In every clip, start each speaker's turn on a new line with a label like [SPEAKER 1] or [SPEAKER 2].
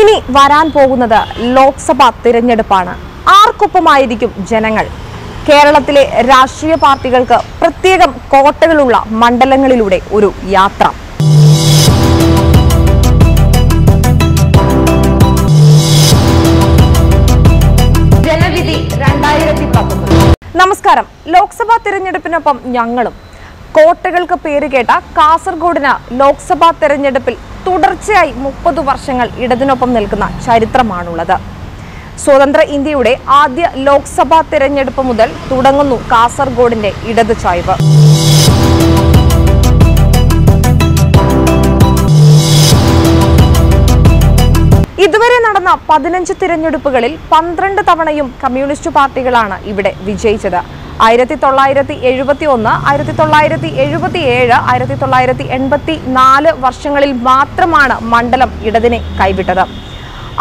[SPEAKER 1] ഇനി വരാൻ പോകുന്നത് ലോക്സഭാ തിരഞ്ഞെടുപ്പാണ്. ആർക്കൊപ്പമായിരിക്കും ജനങ്ങൾ? കേരളത്തിലെ രാഷ്ട്രീയ പാർട്ടികൾക്ക് പ്രത്യേകം കോട്ടകളുള്ള മണ്ഡലങ്ങളിലൂടെ ഒരു യാത്ര. നമസ്കാരം. ലോക്സഭാ തിരഞ്ഞെടുപ്പിനൊപ്പം ഞങ്ങളും കോട്ടകൾക്ക് പേരുകേട്ട കാസർഗോഡിന് ലോക്സഭാ തെരഞ്ഞെടുപ്പിൽ തുടർച്ചയായി മുപ്പത് വർഷങ്ങൾ ഇടതിനൊപ്പം നിൽക്കുന്ന ചരിത്രമാണുള്ളത്. സ്വതന്ത്ര ഇന്ത്യയുടെ ആദ്യ ലോക്സഭാ തെരഞ്ഞെടുപ്പ് മുതൽ തുടങ്ങുന്നു കാസർഗോഡിന്റെ ഇടത് ചായ്വ്. ഇതുവരെ നടന്ന പതിനഞ്ച് തിരഞ്ഞെടുപ്പുകളിൽ പന്ത്രണ്ട് തവണയും കമ്മ്യൂണിസ്റ്റ് പാർട്ടികളാണ് ഇവിടെ വിജയിച്ചത്. ആയിരത്തി തൊള്ളായിരത്തി എഴുപത്തി ഒന്ന് ആയിരത്തി തൊള്ളായിരത്തി എഴുപത്തി ഏഴ് ആയിരത്തി തൊള്ളായിരത്തി എൺപത്തി നാല് വർഷങ്ങളിൽ മാത്രമാണ് മണ്ഡലം ഇടതിനെ കൈവിട്ടത്.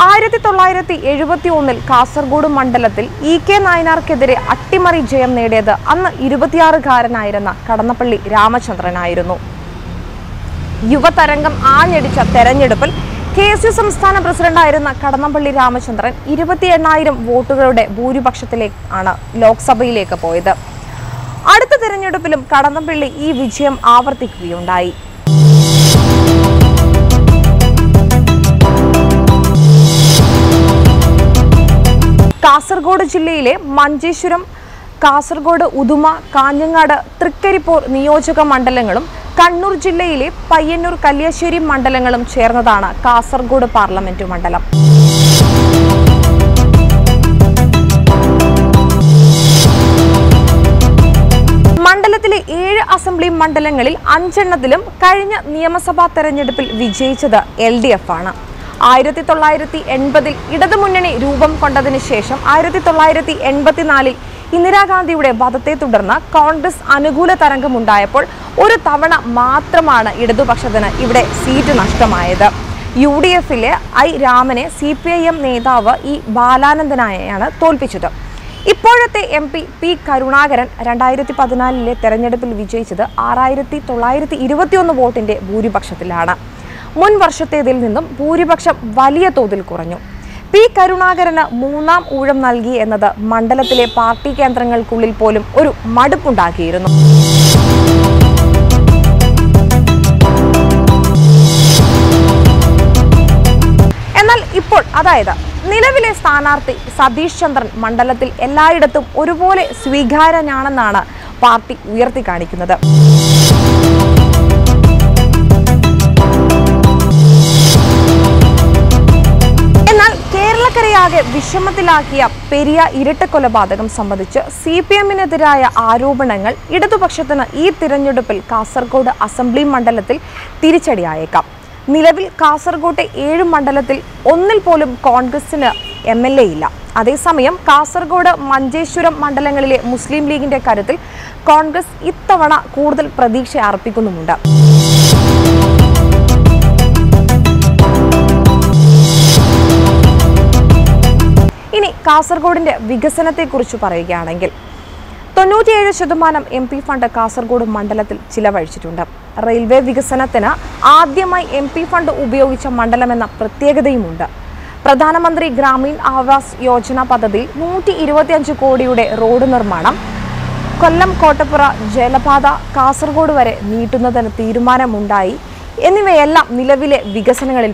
[SPEAKER 1] ആയിരത്തി തൊള്ളായിരത്തി എഴുപത്തി ഒന്നിൽ കാസർഗോഡ് മണ്ഡലത്തിൽ ഇ കെ നായനാർക്കെതിരെ അട്ടിമറി ജയം നേടിയത് അന്ന് ഇരുപത്തിയാറുകാരനായിരുന്ന കടന്നപ്പള്ളി രാമചന്ദ്രനായിരുന്നു. യുവതരംഗം ആഞ്ഞടിച്ച തെരഞ്ഞെടുപ്പിൽ കെ എസ് യു സംസ്ഥാന പ്രസിഡന്റായിരുന്ന കടന്നപ്പള്ളി രാമചന്ദ്രൻ ഇരുപത്തി എണ്ണായിരം വോട്ടുകളുടെ ഭൂരിപക്ഷത്തിലേക്ക് ആണ് ലോക്സഭയിലേക്ക് പോയത്. അടുത്ത തെരഞ്ഞെടുപ്പിലും കടന്നപ്പള്ളി ഈ വിജയം ആവർത്തിക്കുകയുണ്ടായി. കാസർഗോഡ് ജില്ലയിലെ മഞ്ചേശ്വരം കാസർഗോഡ് ഉദുമ കാഞ്ഞങ്ങാട് തൃക്കരിപ്പൂർ നിയോജക മണ്ഡലങ്ങളും കണ്ണൂർ ജില്ലയിലെ പയ്യന്നൂർ കല്യാശ്ശേരി മണ്ഡലങ്ങളും ചേർന്നതാണ് കാസർഗോഡ് പാർലമെന്റ് മണ്ഡലം. മണ്ഡലത്തിലെ ഏഴ് അസംബ്ലി മണ്ഡലങ്ങളിൽ അഞ്ചെണ്ണത്തിലും കഴിഞ്ഞ നിയമസഭാ തെരഞ്ഞെടുപ്പിൽ വിജയിച്ചത് എൽ ഡി എഫ് ആണ്. ആയിരത്തി തൊള്ളായിരത്തി എൺപതിൽ ഇടതുമുന്നണി രൂപം കൊണ്ടതിന് ശേഷം ആയിരത്തി തൊള്ളായിരത്തി എൺപത്തിനാലിൽ ഇന്ദിരാഗാന്ധിയുടെ വധത്തെ തുടർന്ന് കോൺഗ്രസ് അനുകൂല തരംഗമുണ്ടായപ്പോൾ ഒരു തവണ മാത്രമാണ് ഇടതുപക്ഷത്തിന് ഇവിടെ സീറ്റ് നഷ്ടമായത്. യു ഡി എഫിലെ ഐ രാമനെ സി പി ഐ എം നേതാവ് ഇ ബാലാനന്ദനായാണ് തോൽപ്പിച്ചത്. ഇപ്പോഴത്തെ എം പി പി കരുണാകരൻ രണ്ടായിരത്തി പതിനാലിലെ തെരഞ്ഞെടുപ്പിൽ വിജയിച്ചത് ആറായിരത്തി തൊള്ളായിരത്തി ഇരുപത്തിയൊന്ന് വോട്ടിന്റെ ഭൂരിപക്ഷത്തിലാണ്. മുൻ വർഷത്തേതിൽ നിന്നും ഭൂരിപക്ഷം വലിയ തോതിൽ കുറഞ്ഞു. പി കരുണാകരന് മൂന്നാം ഊഴം നൽകി എന്നത് മണ്ഡലത്തിലെ പാർട്ടി കേന്ദ്രങ്ങൾക്കുള്ളിൽ പോലും ഒരു മടുപ്പുണ്ടാക്കിയിരുന്നു. എന്നാൽ ഇപ്പോൾ അതായത് നിലവിലെ സ്ഥാനാർത്ഥി സതീഷ് ചന്ദ്രൻ മണ്ഡലത്തിൽ എല്ലായിടത്തും ഒരുപോലെ സ്വീകാര്യനാണെന്നാണ് പാർട്ടി ഉയർത്തി കേരളക്കരയാകെ വിഷമത്തിലാക്കിയ പെരിയ ഇരട്ട കൊലപാതകം സംബന്ധിച്ച് സി പി എമ്മിനെതിരായ ആരോപണങ്ങൾ ഇടതുപക്ഷത്തിന് ഈ തിരഞ്ഞെടുപ്പിൽ കാസർഗോഡ് അസംബ്ലി മണ്ഡലത്തിൽ തിരിച്ചടിയായേക്കാം. നിലവിൽ കാസർഗോട്ടെ ഏഴ് മണ്ഡലത്തിൽ ഒന്നിൽ പോലും കോൺഗ്രസിന് എം എൽ എ ഇല്ല. അതേസമയം കാസർഗോഡ് മഞ്ചേശ്വരം മണ്ഡലങ്ങളിലെ മുസ്ലിം ലീഗിന്റെ കാര്യത്തിൽ കോൺഗ്രസ് ഇത്തവണ കൂടുതൽ പ്രതീക്ഷ അർപ്പിക്കുന്നുമുണ്ട്. ഇനി കാസർഗോഡിന്റെ വികസനത്തെക്കുറിച്ച് പറയുകയാണെങ്കിൽ തൊണ്ണൂറ്റിയേഴ് ശതമാനം എം പി ഫണ്ട് കാസർഗോഡ് മണ്ഡലത്തിൽ ചിലവഴിച്ചിട്ടുണ്ട്. റെയിൽവേ വികസനത്തിന് ആദ്യമായി എം പി ഫണ്ട് ഉപയോഗിച്ച മണ്ഡലമെന്ന പ്രത്യേകതയുമുണ്ട്. പ്രധാനമന്ത്രി ഗ്രാമീൺ ആവാസ് യോജന പദ്ധതി നൂറ്റി ഇരുപത്തിയഞ്ച് കോടിയുടെ റോഡ് നിർമ്മാണം കൊല്ലം കോട്ടപ്പുറ ജലപാത കാസർഗോഡ് വരെ നീട്ടുന്നതിന് തീരുമാനമുണ്ടായി എന്നിവയെല്ലാം നിലവിലെ വികസനങ്ങളിൽ